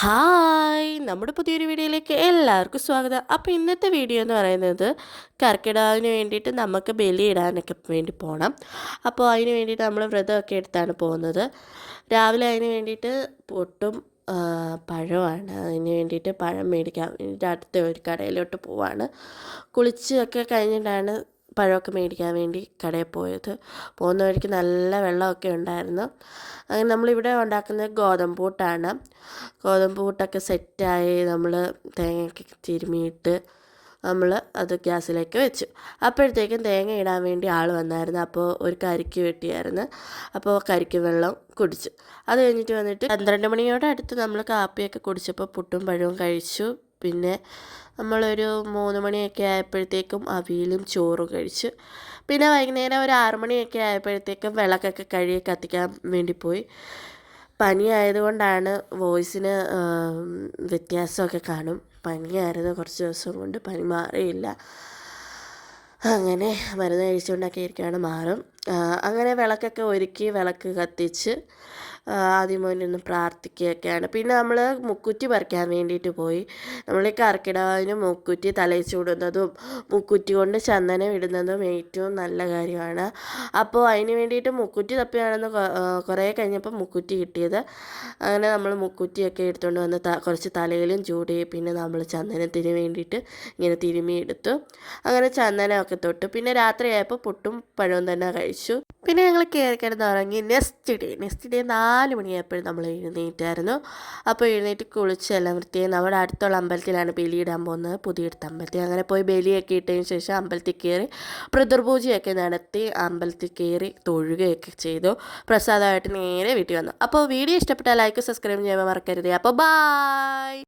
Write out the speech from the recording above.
Hi നമ്മുടെ പുതിയൊരു വീഡിയോയിലേക്ക് എല്ലാവർക്കും സ്വാഗതം. അപ്പോൾ ഇന്നത്തെ വീഡിയോ എന്ന് പറയുന്നത് കർക്കിടാവിന് വേണ്ടിയിട്ട് നമുക്ക് ബലിയിടാനൊക്കെ വേണ്ടി പോകണം അപ്പോൾ അതിന് വേണ്ടിയിട്ട് നമ്മൾ വ്രതമൊക്കെ എടുത്താണ് പോകുന്നത്. രാവിലെ അതിന് വേണ്ടിയിട്ട് പൊട്ടും പഴമാണ്. അതിന് വേണ്ടിയിട്ട് പഴം മേടിക്കാൻ വേണ്ടിയിട്ട് അടുത്ത ഒരു കടയിലോട്ട് പോവാണ്. കുളിച്ചൊക്കെ കഴിഞ്ഞിട്ടാണ് പഴമൊക്കെ മേടിക്കാൻ വേണ്ടി കടയിൽ പോയത്. പോകുന്ന വഴിക്ക് നല്ല വെള്ളമൊക്കെ ഉണ്ടായിരുന്നു. അങ്ങനെ നമ്മളിവിടെ ഉണ്ടാക്കുന്നത് ഗോതമ്പ് പൂട്ടാണ്. ഗോതമ്പ് പൂട്ടൊക്കെ സെറ്റായി നമ്മൾ തേങ്ങയൊക്കെ തിരുമിയിട്ട് നമ്മൾ അത് ഗ്യാസിലേക്ക് വെച്ചു. അപ്പോഴത്തേക്കും തേങ്ങ ഇടാൻ വേണ്ടി ആൾ വന്നായിരുന്നു. അപ്പോൾ ഒരു കരിക്ക് വെട്ടിയായിരുന്നു. അപ്പോൾ കരിക്ക് വെള്ളം കുടിച്ചു. അത് കഴിഞ്ഞിട്ട് വന്നിട്ട് പന്ത്രണ്ട് മണിയോടെ അടുത്ത് നമ്മൾ കാപ്പിയൊക്കെ കുടിച്ചപ്പോൾ പുട്ടും പഴവും കഴിച്ചു. പിന്നെ നമ്മളൊരു മൂന്ന് മണിയൊക്കെ ആയപ്പോഴത്തേക്കും അവിയലും ചോറും കഴിച്ച് പിന്നെ വൈകുന്നേരം ഒരു ആറ് മണിയൊക്കെ ആയപ്പോഴത്തേക്കും വിളക്കൊക്കെ കഴുകി കത്തിക്കാൻ വേണ്ടി പോയി. പനിയായതുകൊണ്ടാണ് വോയിസിന് വ്യത്യാസമൊക്കെ കാണും. പനിയായിരുന്നു കുറച്ച് ദിവസം കൊണ്ട് പനി മാറിയില്ല. അങ്ങനെ മരുന്ന് കഴിച്ചുകൊണ്ടൊക്കെ ഇരിക്കുകയാണ് മാറും. അങ്ങനെ വിളക്കൊക്കെ ഒരുക്കി വിളക്ക് കത്തിച്ച് ആദ്യം നിന്ന് പ്രാർത്ഥിക്കുകയൊക്കെയാണ്. പിന്നെ നമ്മൾ മുക്കുറ്റി പറിക്കാൻ വേണ്ടിയിട്ട് പോയി. നമ്മൾ ഈ കർക്കിടകത്തിന് മുക്കുറ്റി തലയിൽ ചൂടുന്നതും മുക്കുറ്റി കൊണ്ട് ചന്ദനം ഇടുന്നതും ഏറ്റവും നല്ല കാര്യമാണ്. അപ്പോൾ അതിന് വേണ്ടിയിട്ട് മുക്കുറ്റി തപ്പിയാണെന്ന് കുറേ കഴിഞ്ഞപ്പോൾ മുക്കുറ്റി കിട്ടിയത്. അങ്ങനെ നമ്മൾ മുക്കുറ്റിയൊക്കെ എടുത്തുകൊണ്ട് വന്ന് കുറച്ച് തലയിലും ചൂടി പിന്നെ നമ്മൾ ചന്ദനത്തിന് വേണ്ടിയിട്ട് ഇങ്ങനെ തിരുമി എടുത്തു. അങ്ങനെ ചന്ദനമൊക്കെ തൊട്ടു. പിന്നെ രാത്രിയായപ്പോൾ പുട്ടും പഴവും തന്നെ കഴിച്ചു. പിന്നെ ഞങ്ങൾ കയറി കിടന്ന് ഉറങ്ങി നെക്സ്റ്റ് ഡേ നെക്സ്റ്റ് ഡേ നാല് മണിയായപ്പോഴും നമ്മൾ എഴുന്നേറ്റായിരുന്നു. അപ്പോൾ എഴുന്നേറ്റ് കുളിച്ച് എല്ലാം വൃത്തിയായി നമ്മുടെ അടുത്തുള്ള അമ്പലത്തിലാണ് ബലിയിടാൻ പോകുന്നത്. പുതിയെടുത്ത അമ്പലത്തിൽ. അങ്ങനെ പോയി ബലിയൊക്കെ ഇട്ടതിന് ശേഷം അമ്പലത്തിൽ കയറി പിതൃപൂജയൊക്കെ നടത്തി അമ്പലത്തിൽ കയറി തൊഴുകയൊക്കെ ചെയ്തു. പ്രസാദമായിട്ട് നേരെ വീട്ടിൽ വന്നു. അപ്പോൾ വീഡിയോ ഇഷ്ടപ്പെട്ടാൽ ലൈക്ക് സബ്സ്ക്രൈബ് ചെയ്യാൻ മറക്കരുത്. അപ്പോൾ ബായ്